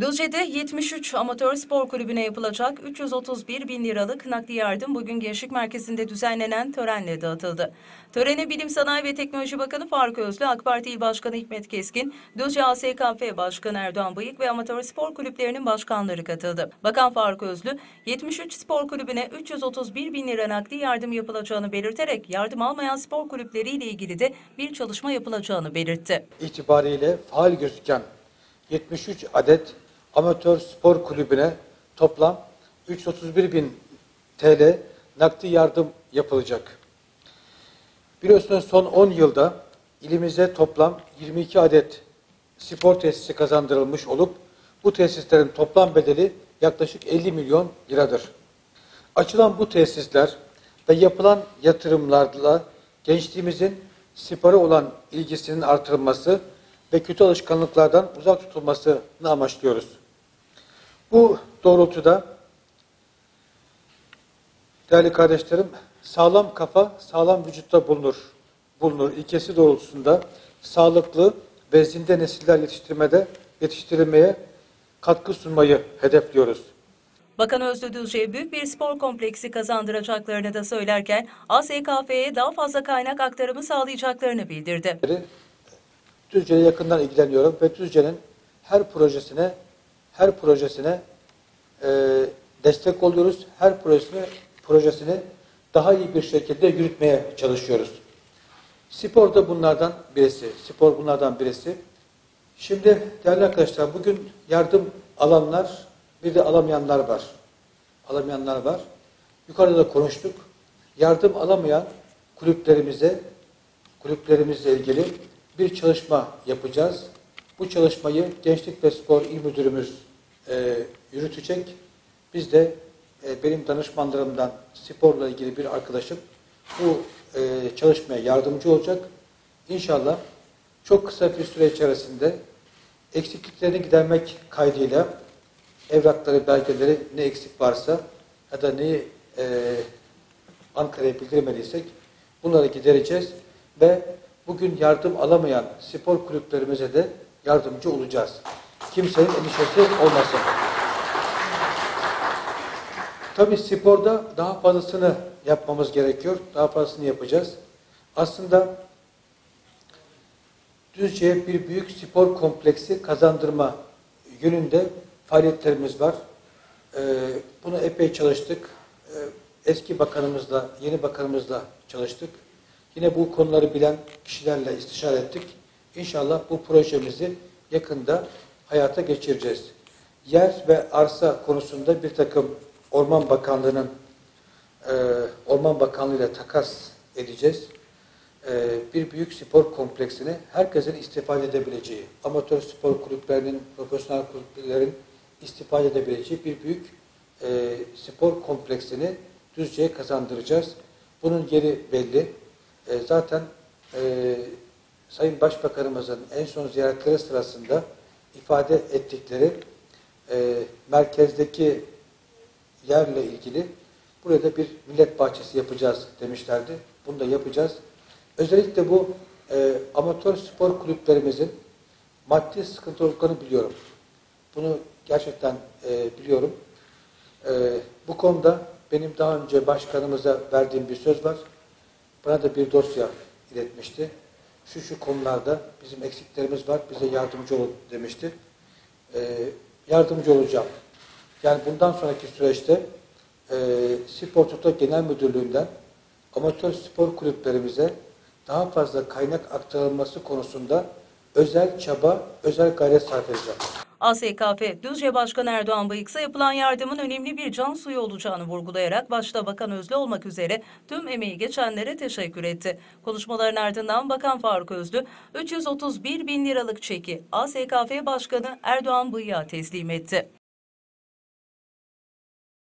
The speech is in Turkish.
Düzce'de 73 amatör spor kulübüne yapılacak 331 bin liralık nakdi yardım bugün Gençlik Merkezi'nde düzenlenen törenle dağıtıldı. Törene Bilim Sanayi ve Teknoloji Bakanı Faruk Özlü, AK Parti İl Başkanı Hikmet Keskin, Düzce ASKF Başkanı Erdoğan Bıyık ve amatör spor kulüplerinin başkanları katıldı. Bakan Faruk Özlü, 73 spor kulübüne 331 bin lira nakdi yardım yapılacağını belirterek yardım almayan spor kulüpleriyle ilgili de bir çalışma yapılacağını belirtti. itibariyle faal gözüken 73 adet amatör spor kulübüne toplam 331 bin TL nakdi yardım yapılacak. Biliyorsunuz son 10 yılda ilimize toplam 22 adet spor tesisi kazandırılmış olup bu tesislerin toplam bedeli yaklaşık 50 milyon liradır. Açılan bu tesisler ve yapılan yatırımlarla gençliğimizin spora olan ilgisinin artırılması ve kötü alışkanlıklardan uzak tutulmasını amaçlıyoruz. Bu doğrultuda değerli kardeşlerim sağlam kafa sağlam vücutta bulunur. Bulunur ilkesi doğrultusunda sağlıklı ve zinde nesiller yetiştirmede yetiştirilmeye katkı sunmayı hedefliyoruz. Bakan Özlü Düzce'ye büyük bir spor kompleksi kazandıracaklarını da söylerken ASKF'ye daha fazla kaynak aktarımı sağlayacaklarını bildirdi. Düzce'ye yakından ilgileniyorum ve Düzce'nin her projesine her projesine e, destek oluyoruz. Her projesini projesini daha iyi bir şekilde yürütmeye çalışıyoruz. Spor da bunlardan birisi. Spor bunlardan birisi. Şimdi değerli arkadaşlar bugün yardım alanlar bir de alamayanlar var. Alamayanlar var. Yukarıda da konuştuk. Yardım alamayan kulüplerimize kulüplerimizle ilgili bir çalışma yapacağız. Bu çalışmayı Gençlik ve Spor İl Müdürümüz e, yürütecek. Biz de e, benim danışmanlarımdan sporla ilgili bir arkadaşım bu e, çalışmaya yardımcı olacak. İnşallah çok kısa bir süre içerisinde eksikliklerini gidermek kaydıyla evrakları, belgeleri ne eksik varsa ya da neyi e, Ankara'ya bildirmediysek bunları gidereceğiz ve bugün yardım alamayan spor kulüplerimize de yardımcı olacağız. Kimsenin endişesi olmasın. Tabii sporda daha fazlasını yapmamız gerekiyor. Daha fazlasını yapacağız. Aslında Düzce'ye bir büyük spor kompleksi kazandırma yönünde faaliyetlerimiz var. Ee, bunu epey çalıştık. Ee, eski bakanımızla, yeni bakanımızla çalıştık. Yine bu konuları bilen kişilerle istişare ettik. İnşallah bu projemizi yakında hayata geçireceğiz. Yer ve arsa konusunda bir takım Orman Bakanlığı'nın e, Orman Bakanlığı ile takas edeceğiz. E, bir büyük spor kompleksini herkesin istifade edebileceği, amatör spor kulüplerinin, profesyonel kulüplerin istifade edebileceği bir büyük e, spor kompleksini Düzce'ye kazandıracağız. Bunun yeri belli. E, zaten e, Sayın Başbakanımızın en son ziyaretleri sırasında ifade ettikleri e, merkezdeki yerle ilgili burada bir millet bahçesi yapacağız demişlerdi. Bunu da yapacağız. Özellikle bu e, amatör spor kulüplerimizin maddi sıkıntı olduklarını biliyorum. Bunu gerçekten e, biliyorum. E, bu konuda benim daha önce başkanımıza verdiğim bir söz var. Bana da bir dosya iletmişti. Şu şu konularda bizim eksiklerimiz var, bize yardımcı olun demişti. E, yardımcı olacağım. Yani bundan sonraki süreçte e, Spor Toto Genel Müdürlüğü'nden amatör spor kulüplerimize daha fazla kaynak aktarılması konusunda özel çaba, özel gayret sarf edeceğim. ASKF, Düzce Başkanı Erdoğan Bıyık ise yapılan yardımın önemli bir can suyu olacağını vurgulayarak başta Bakan Özlü olmak üzere tüm emeği geçenlere teşekkür etti. Konuşmaların ardından Bakan Faruk Özlü 331 bin liralık çeki ASKF Başkanı Erdoğan Bıyık'a teslim etti.